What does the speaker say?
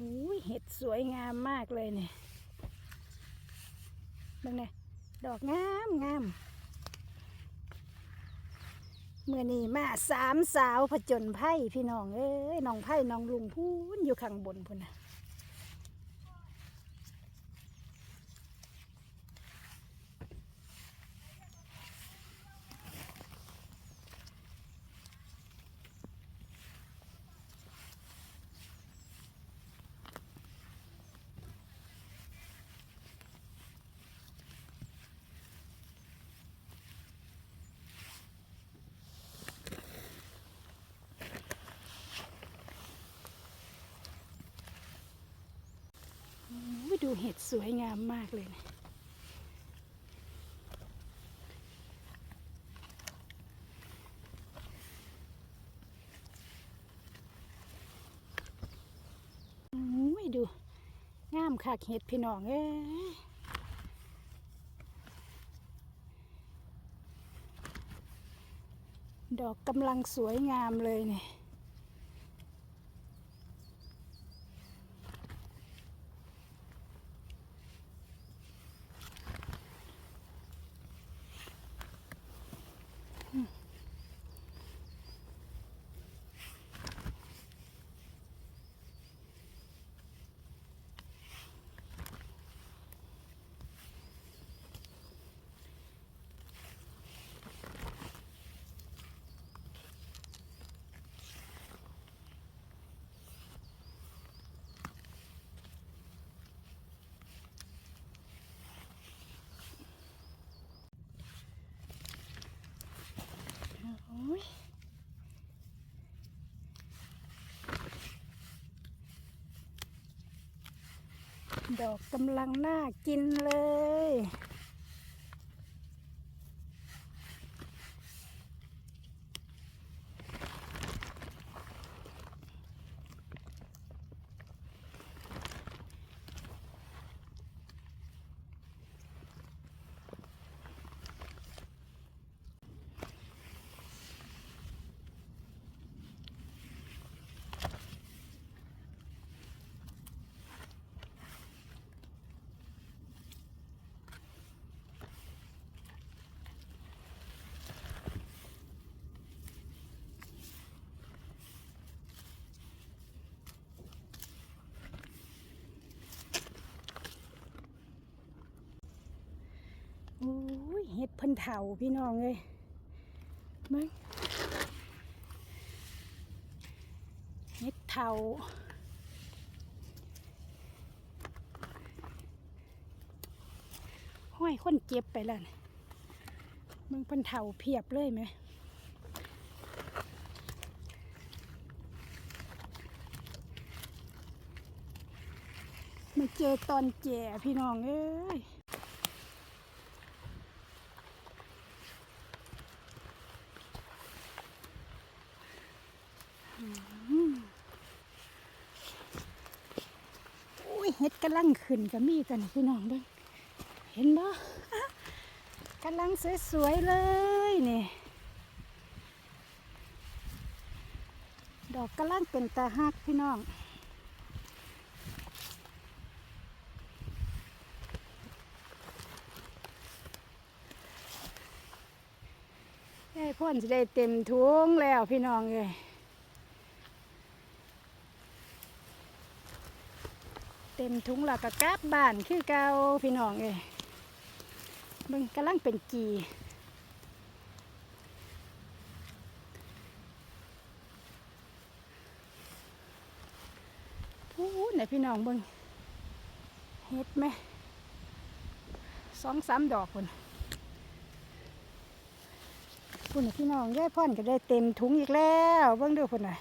อุ้ยเห็ดสวยงามมากเลยเนี่ยบังเนี่ยดอกงามงามเมื่อนี้มาสามสาวผจญไพ่พี่น้องเอ้ยน้องไพ่น้องลุงพูนอยู่ข้างบนพุ่นนะอุ้ย ดูเห็ดสวยงามมากเลยนะอุ้ยดู งามคักเห็ดพี่น้องเอ้ดอกกำลังสวยงามเลยเนี่ย ดอกกำลังน่ากินเลย โอ้ย เพิ่นเถาพี่น้องเลยมึงเห็ดเถาห้อยคนเจ็บไปแล้วนะมึงเพิ่นเถาเพียบเลยไหมมาเจอตอนแก่พี่น้องเอ้ย อุ้ย เห็ดกำลังขึ้นก็มีกันพี่น้องเด้อเห็นบ่อะกำลังสวยๆเลยนี่ดอกกำลังเป็นตาฮักพี่น้องไอ้พ่นจะได้เต็มทุงแล้วพี่น้องเลย เต็มถุงแล้วก็กลับบ้านคือเก่าพี่น้องเอ้ยเบิ่งกำลังเป็นกีพูดไหนพี่น้องเบิ่งเฮ็ดไหมสองสามดอกคนพูดไหนพี่น้องย่ายพ่อนก็ได้เต็มถุงอีกแล้ว เบิ่งดูคนน่ะ